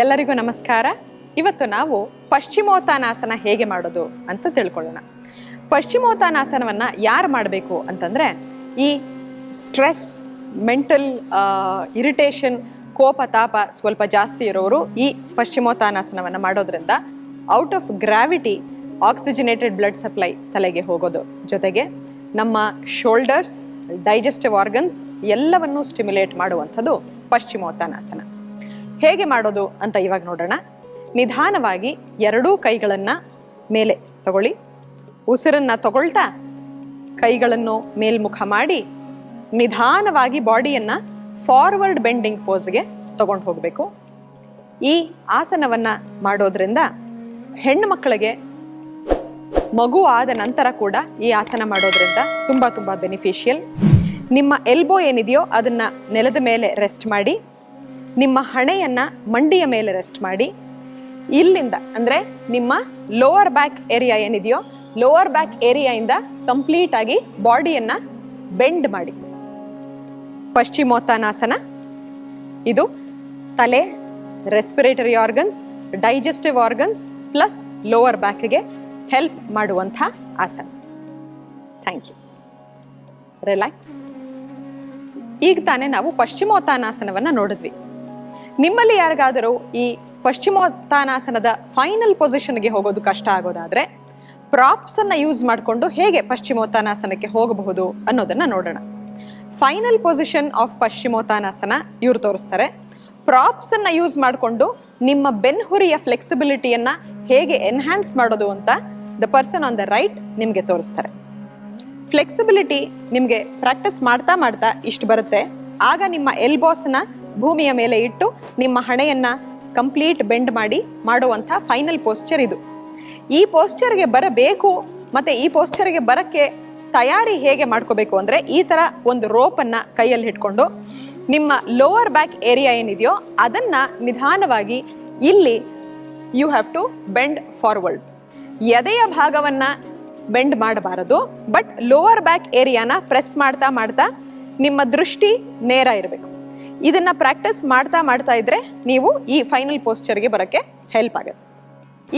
ಎಲ್ಲರಿಗೂ ನಮಸ್ಕಾರ. ಇವತ್ತು ನಾವು ಪಶ್ಚಿಮೋತ್ತಾನಾಸನ ಹೇಗೆ ಮಾಡೋದು ಅಂತ ತಿಳ್ಕೊಳ್ಳೋಣ. ಪಶ್ಚಿಮೋತ್ತಾನಾಸನವನ್ನು ಯಾರು ಮಾಡಬೇಕು ಅಂತಂದರೆ, ಈ ಸ್ಟ್ರೆಸ್, ಮೆಂಟಲ್ ಇರಿಟೇಷನ್, ಕೋಪ, ತಾಪ ಸ್ವಲ್ಪ ಜಾಸ್ತಿ ಇರೋರು ಈ ಪಶ್ಚಿಮೋತ್ತಾನಾಸನವನ್ನು ಮಾಡೋದ್ರಿಂದ out of gravity, oxygenated blood supply ತಲೆಗೆ ಹೋಗೋದು. ಜೊತೆಗೆ ನಮ್ಮ ಶೋಲ್ಡರ್ಸ್, ಡೈಜೆಸ್ಟಿವ್ ಆರ್ಗನ್ಸ್ ಎಲ್ಲವನ್ನೂ ಸ್ಟಿಮ್ಯುಲೇಟ್ ಮಾಡುವಂಥದ್ದು ಪಶ್ಚಿಮೋತ್ತಾನಾಸನ ಹೇಗೆ ಮಾಡೋದು ಅಂತ ಇವಾಗ ನೋಡೋಣ. ನಿಧಾನವಾಗಿ ಎರಡೂ ಕೈಗಳನ್ನು ಮೇಲೆ ತಗೊಳ್ಳಿ. ಉಸಿರನ್ನು ತಗೊಳ್ತಾ ಕೈಗಳನ್ನು ಮೇಲ್ಮುಖ ಮಾಡಿ ನಿಧಾನವಾಗಿ ಬಾಡಿಯನ್ನು ಫಾರ್ವರ್ಡ್ ಬೆಂಡಿಂಗ್ ಪೋಸ್ಗೆ ತಗೊಂಡು ಹೋಗಬೇಕು. ಈ ಆಸನವನ್ನು ಮಾಡೋದ್ರಿಂದ ಹೆಣ್ಣು ಮಕ್ಕಳಿಗೆ ಮಗು ಆದ ನಂತರ ಕೂಡ ಈ ಆಸನ ಮಾಡೋದ್ರಿಂದ ತುಂಬ ತುಂಬ ಬೆನಿಫಿಷಿಯಲ್ ನಿಮ್ಮ ಎಲ್ಬೋ ಏನಿದೆಯೋ ಅದನ್ನು ನೆಲದ ಮೇಲೆ ರೆಸ್ಟ್ ಮಾಡಿ. ನಿಮ್ಮ ಹಣೆಯನ್ನು ಮಂಡಿಯ ಮೇಲೆ ರೆಸ್ಟ್ ಮಾಡಿ. ಇಲ್ಲಿಂದ ಅಂದರೆ ನಿಮ್ಮ ಲೋವರ್ ಬ್ಯಾಕ್ ಏರಿಯಾ ಏನಿದೆಯೋ ಲೋವರ್ ಬ್ಯಾಕ್ ಏರಿಯಾಯಿಂದ ಕಂಪ್ಲೀಟ್ ಆಗಿ ಬಾಡಿಯನ್ನು ಬೆಂಡ್ ಮಾಡಿ. ಪಶ್ಚಿಮೋತ್ತಾನಾಸನ, ಇದು ತಲೆ respiratory organs digestive organs plus lower ಬ್ಯಾಕ್ಗೆ help ಮಾಡುವಂಥ ಆಸನ. ಥ್ಯಾಂಕ್ ಯು ರಿಲ್ಯಾಕ್ಸ್ ಈಗ ತಾನೇ ನಾವು ಪಶ್ಚಿಮೋತ್ತಾನಾಸನವನ್ನು ನೋಡಿದ್ವಿ. ನಿಮ್ಮಲ್ಲಿ ಯಾರಿಗಾದರೂ ಈ ಪಶ್ಚಿಮೋತ್ತಾನಾಸನದ ಫೈನಲ್ ಪೊಸಿಷನ್ಗೆ ಹೋಗೋದು ಕಷ್ಟ ಆಗೋದಾದ್ರೆ ಪ್ರಾಪ್ಸ್ ಅನ್ನ ಯೂಸ್ ಮಾಡಿಕೊಂಡು ಹೇಗೆ ಪಶ್ಚಿಮೋತ್ತಾನಾಸನಕ್ಕೆ ಹೋಗಬಹುದು ಅನ್ನೋದನ್ನ ನೋಡೋಣ. ಫೈನಲ್ ಪೊಸಿಷನ್ ಆಫ್ ಪಶ್ಚಿಮೋತ್ತಾನಾಸನ ಇವ್ರು ತೋರಿಸ್ತಾರೆ. ಪ್ರಾಪ್ಸ್ ಅನ್ನ ಯೂಸ್ ಮಾಡಿಕೊಂಡು ನಿಮ್ಮ ಬೆನ್ಹುರಿಯ ಫ್ಲೆಕ್ಸಿಬಿಲಿಟಿಯನ್ನ ಹೇಗೆ ಎನ್ಹ್ಯಾನ್ಸ್ ಮಾಡೋದು ಅಂತ the person on the right ನಿಮಗೆ ತೋರಿಸ್ತಾರೆ. ಫ್ಲೆಕ್ಸಿಬಿಲಿಟಿ ನಿಮಗೆ ಪ್ರಾಕ್ಟೀಸ್ ಮಾಡ್ತಾ ಮಾಡ್ತಾ ಇಷ್ಟು ಬರುತ್ತೆ. ಆಗ ನಿಮ್ಮ ಎಲ್ಬೋಸ್ನ ಭೂಮಿಯ ಮೇಲೆ ಇಟ್ಟು ನಿಮ್ಮ ಹಣೆಯನ್ನ ಕಂಪ್ಲೀಟ್ ಬೆಂಡ್ ಮಾಡಿ ಮಾಡುವಂಥ ಫೈನಲ್ ಪೋಸ್ಚರ್ ಇದು. ಈ ಪೋಸ್ಚರ್ಗೆ ಬರಬೇಕು ಮತ್ತೆ ಈ ಪೋಸ್ಚರ್ಗೆ ಬರಕ್ಕೆ ತಯಾರಿ ಹೇಗೆ ಮಾಡ್ಕೋಬೇಕು ಅಂದ್ರೆ ಈ ತರ ಒಂದು ರೋಪನ್ನು ಕೈಯಲ್ಲಿ ಹಿಡ್ಕೊಂಡು ನಿಮ್ಮ ಲೋವರ್ ಬ್ಯಾಕ್ ಏರಿಯಾ ಏನಿದೆಯೋ ಅದನ್ನ ನಿಧಾನವಾಗಿ ಇಲ್ಲಿ you have to bend forward ಎದೆಯ ಭಾಗವನ್ನ ಬೆಂಡ್ ಮಾಡಬಾರದು ಬಟ್ ಲೋವರ್ ಬ್ಯಾಕ್ ಏರಿಯಾನ ಪ್ರೆಸ್ ಮಾಡ್ತಾ ಮಾಡ್ತಾ ನಿಮ್ಮ ದೃಷ್ಟಿ ನೇರ ಇರಬೇಕು. ಇದನ್ನ ಪ್ರಾಕ್ಟೀಸ್ ಮಾಡ್ತಾ ಮಾಡ್ತಾ ಇದ್ರೆ ನೀವು ಈ ಫೈನಲ್ ಪೋಸ್ಚರ್ಗೆ ಬರೋಕ್ಕೆ ಹೆಲ್ಪ್ ಆಗುತ್ತೆ.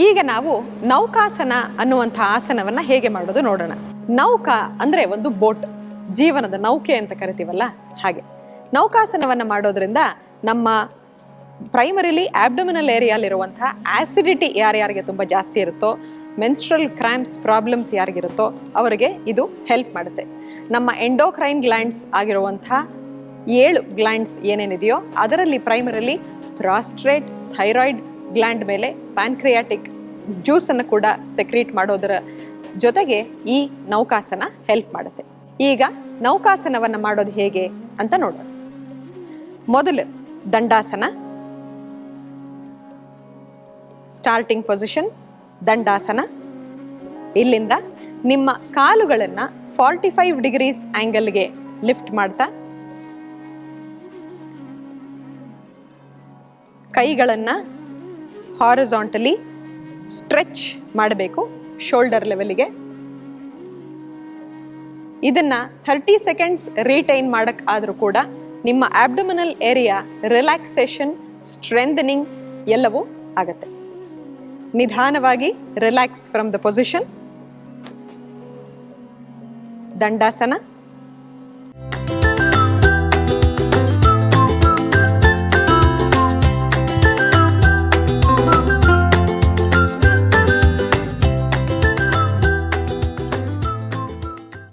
ಈಗ ನಾವು ನೌಕಾಸನ ಅನ್ನುವಂಥ ಆಸನವನ್ನ ಹೇಗೆ ಮಾಡೋದು ನೋಡೋಣ. ನೌಕಾ ಅಂದ್ರೆ ಒಂದು ಬೋಟ್, ಜೀವನದ ನೌಕೆ ಅಂತ ಕರಿತೀವಲ್ಲ ಹಾಗೆ. ನೌಕಾಸನವನ್ನ ಮಾಡೋದ್ರಿಂದ ನಮ್ಮ ಪ್ರೈಮರಿಲಿ ಆಬ್ಡಮಿನಲ್ ಏರಿಯಾಲಿರುವಂತಹ ಆಸಿಡಿಟಿ ಯಾರ್ಯಾರಿಗೆ ತುಂಬ ಜಾಸ್ತಿ ಇರುತ್ತೋ ಮೆನ್ಸ್ಟ್ರಲ್ ಕ್ರೈಮ್ಸ್ ಪ್ರಾಬ್ಲಮ್ಸ್ ಯಾರಿಗಿರುತ್ತೋ ಅವರಿಗೆ ಇದು ಹೆಲ್ಪ್ ಮಾಡುತ್ತೆ. ನಮ್ಮ ಎಂಡೋಕ್ರೈನ್ ಗ್ಲ್ಯಾಂಡ್ಸ್ ಆಗಿರುವಂಥ ಏಳು ಗ್ಲ್ಯಾಂಡ್ಸ್ ಏನೇನಿದೆಯೋ ಅದರಲ್ಲಿ ಪ್ರೈಮರಲ್ಲಿ ಪ್ರಾಸ್ಟ್ರೇಟ್ ಥೈರಾಯ್ಡ್ ಗ್ಲ್ಯಾಂಡ್ ಮೇಲೆ ಪ್ಯಾನ್ಕ್ರಿಯಾಟಿಕ್ ಜ್ಯೂಸನ್ನು ಕೂಡ ಸೆಕ್ರೀಟ್ ಮಾಡೋದರ ಜೊತೆಗೆ ಈ ನೌಕಾಸನ ಹೆಲ್ಪ್ ಮಾಡುತ್ತೆ. ಈಗ ನೌಕಾಸನವನ್ನು ಮಾಡೋದು ಹೇಗೆ ಅಂತ ನೋಡೋಣ. ಮೊದಲು ದಂಡಾಸನ. Starting position dandasana. ಇಲ್ಲಿಂದ ನಿಮ್ಮ ಕಾಲುಗಳನ್ನು ಫಾರ್ಟಿ ಫೈವ್ ಡಿಗ್ರೀಸ್ ಆ್ಯಂಗಲ್ಗೆ ಲಿಫ್ಟ್ ಮಾಡ್ತಾ ಕೈಗಳನ್ನು ಹಾರಿಸಾಂಟಲಿ ಸ್ಟ್ರೆಚ್ ಮಾಡಬೇಕು ಶೋಲ್ಡರ್ ಲೆವೆಲ್ಗೆ ಇದನ್ನ ಥರ್ಟಿ ಸೆಕೆಂಡ್ಸ್ ರೀಟೈನ್ ಮಾಡಕ್ ಕೂಡ ನಿಮ್ಮ ಆಬ್ಡಮಿನಲ್ ಏರಿಯಾ ರಿಲ್ಯಾಕ್ಸೇಷನ್ ಸ್ಟ್ರೆಂಥನಿಂಗ್ ಎಲ್ಲವೂ ಆಗತ್ತೆ. ನಿಧಾನವಾಗಿ relax from the position dandasana.